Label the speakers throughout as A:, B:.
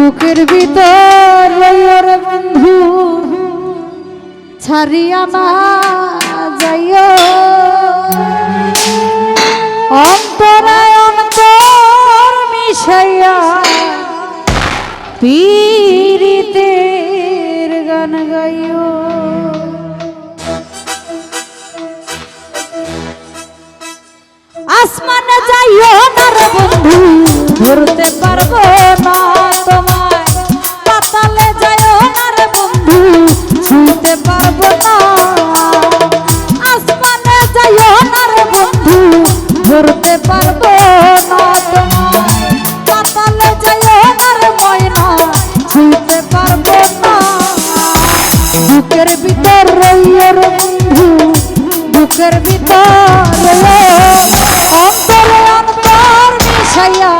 A: বুকের ভিতর রইয়র বন্ধু, ছাড়িয়া না যাইও। অন্তরায় অন্তর মিশাইয়া পীড়িতের গান গাইও। আসমানে যাইও বন্ধু, ধরতে পারব না তোমায়। বুকের ভিতর অন্তরে অন্তর মিশাইয়া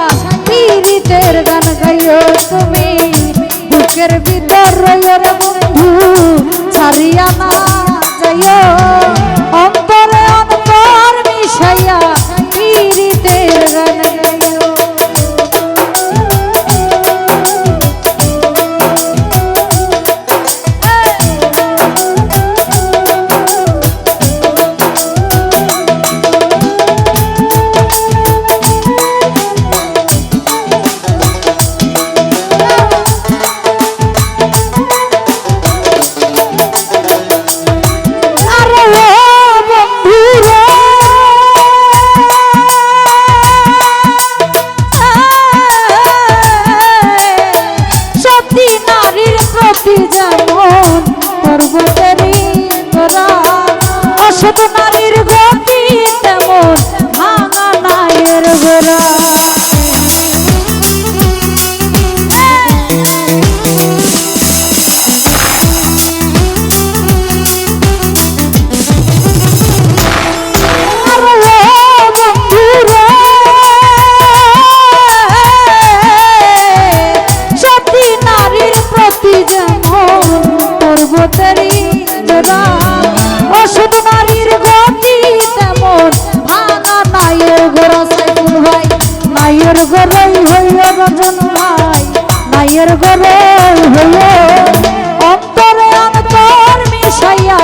A: পীড়িতের গান গাইও তুমি। বুকের ভিতর ভব নাইয়ের গলে হইল অন্তরে অন্তর মিশাইয়া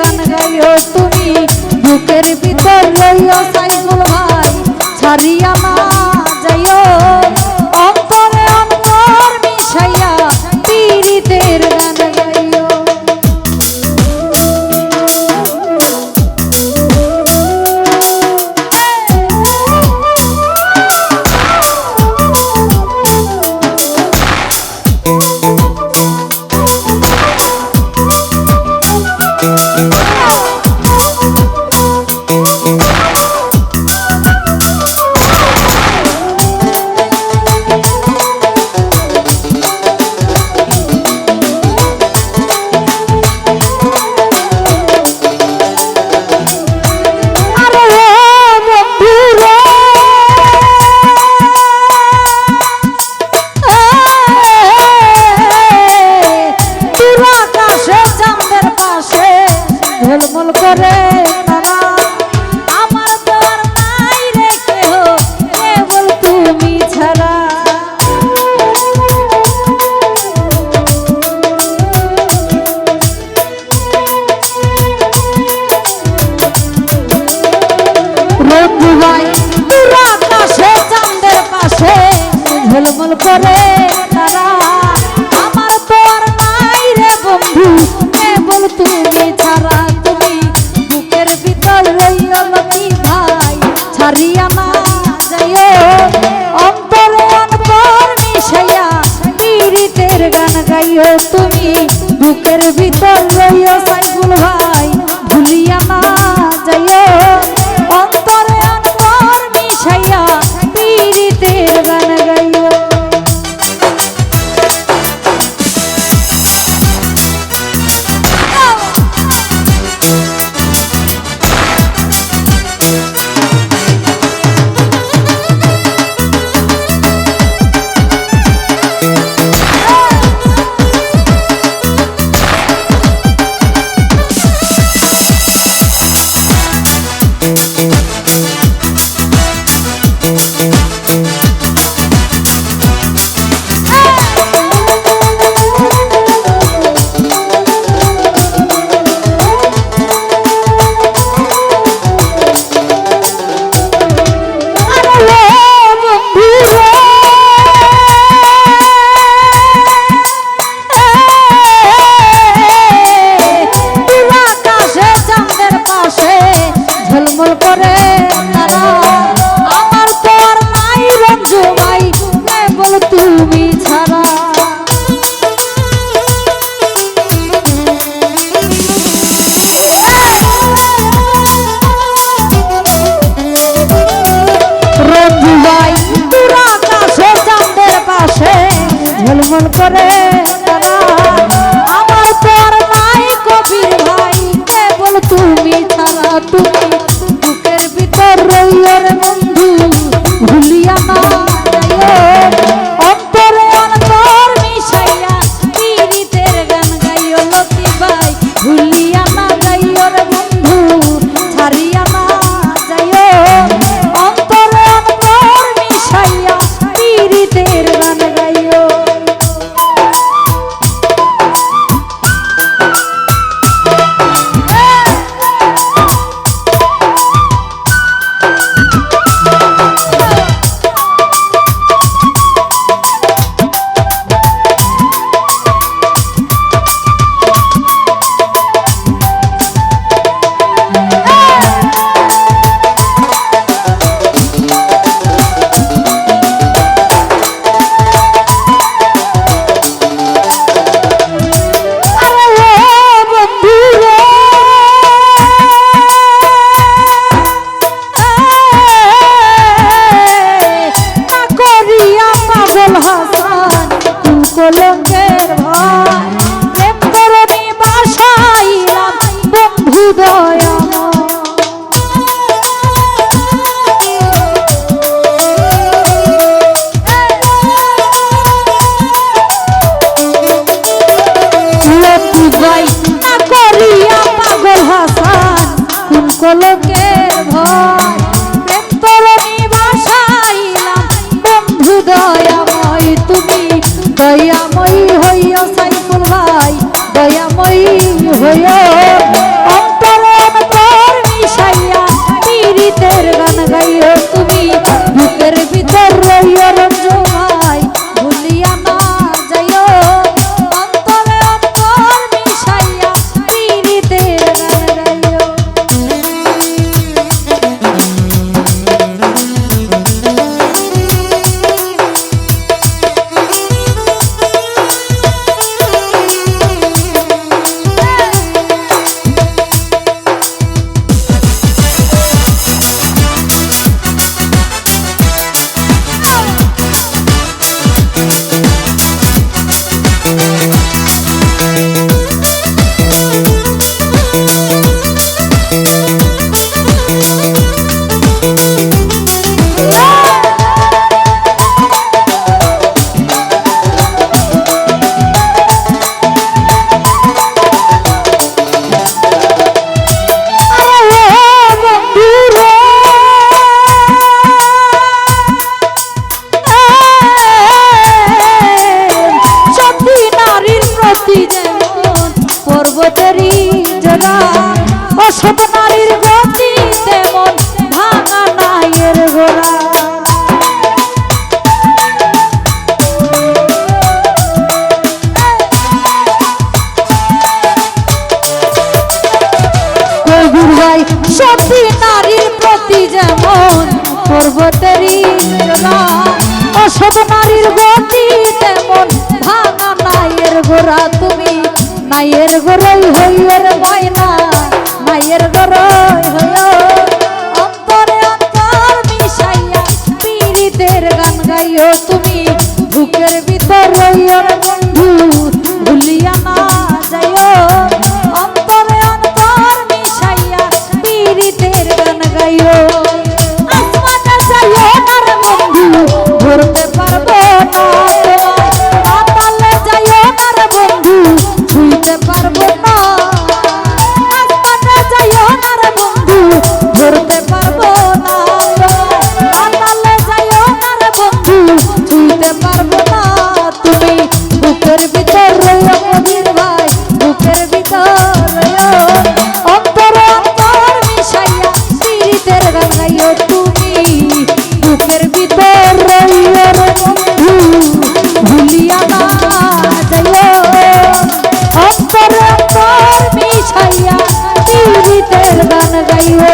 A: গান গাইও তুমি। বুকের ভিতর লইও সাইকুল ভাই, ছাড়িয়া করে তারা, আমার তো আর নাই রে বন্ধু। কেবল তুমি ছাড়া তুমি বুকের ভিতর রইও লতি ভাই। ছাড়িয়া না যাইও অন্তরে অন্তর মিশাইয়া পীড়িতের গান গাইও তুমি। বুকের ভিতর রইও সাইকুল ভাই, ভুলিয়া না যাইও কেবল করে আমার তো আর নাই রঞ্জু ভাই কেবল তুমি ছাড়া। ঝলমল করে দয়া মই মায়ের গরই হইয়ের ময়না মায়ের গরই হইয় অন্তরে অন্তর মিশাইয়া পীড়িতের গান গাইও তুমি, বুকের ভিতর রইয়ের বন্ধু। বুকের ভিতর রইল ভাই, বুকের ভিতর অন্তর অন্তর মিশাইয়া পীড়িতের রাঙাইও তুমি। বুকের ভিতর রইল বন্ধু, ভুলিয়া না অন্তর অন্তর মিশাইয়া পীড়িতের গান গাইও।